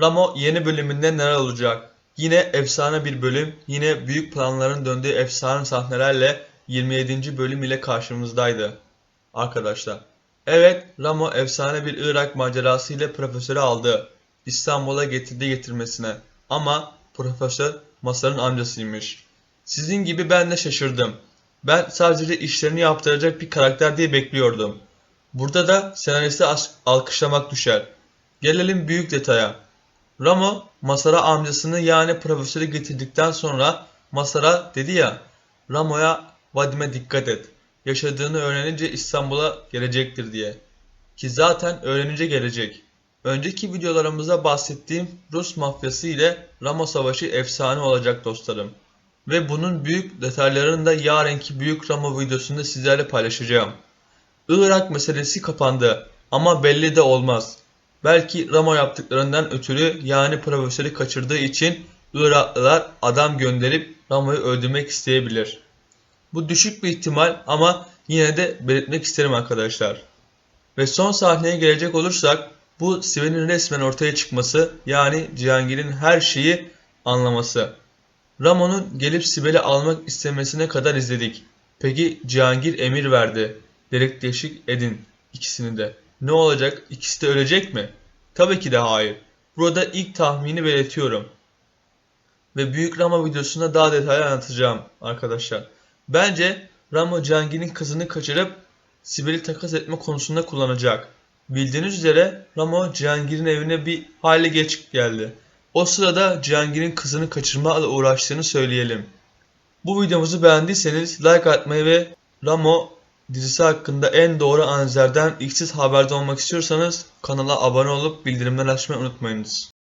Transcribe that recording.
Ramo yeni bölümünde neler olacak? Yine efsane bir bölüm, yine büyük planların döndüğü efsane sahnelerle 27. bölüm ile karşımızdaydı. Arkadaşlar. Evet, Ramo efsane bir Irak macerası ile profesörü aldı. İstanbul'a getirdi getirmesine. Ama profesör Masar'ın amcasıymış. Sizin gibi ben de şaşırdım. Ben sadece işlerini yaptıracak bir karakter diye bekliyordum. Burada da senaristi alkışlamak düşer. Gelelim büyük detaya. Ramo Masar'a amcasını yani profesörü getirdikten sonra Masar'a dedi ya Ramo'ya Vadim'e dikkat et. Yaşadığını öğrenince İstanbul'a gelecektir diye. Ki zaten öğrenince gelecek. Önceki videolarımızda bahsettiğim Rus mafyası ile Ramo savaşı efsane olacak dostlarım. Ve bunun büyük detaylarını da yarınki büyük Ramo videosunda sizlerle paylaşacağım. Irak meselesi kapandı ama belli de olmaz. Belki Ramo yaptıklarından ötürü yani profesörü kaçırdığı için Iraklılar adam gönderip Ramo'yu öldürmek isteyebilir. Bu düşük bir ihtimal ama yine de belirtmek isterim arkadaşlar. Ve son sahneye gelecek olursak bu Sven'in resmen ortaya çıkması yani Cihangir'in her şeyi anlaması. Ramo'nun gelip Sibel'i almak istemesine kadar izledik. Peki Cihangir emir verdi. Delik deşik edin ikisini de. Ne olacak? İkisi de ölecek mi? Tabii ki de hayır. Burada ilk tahmini belirtiyorum. Ve Büyük Ramo videosunda daha detaylı anlatacağım arkadaşlar. Bence Ramo Cihangir'in kızını kaçırıp Sibel'i takas etme konusunda kullanacak. Bildiğiniz üzere Ramo Cihangir'in evine bir hale geç geldi. O sırada Cihangir'in kızını kaçırmakla uğraştığını söyleyelim. Bu videomuzu beğendiyseniz like atmayı ve Ramo dizisi hakkında en doğru analizlerden ilk siz haberdar olmak istiyorsanız kanala abone olup bildirimleri açmayı unutmayınız.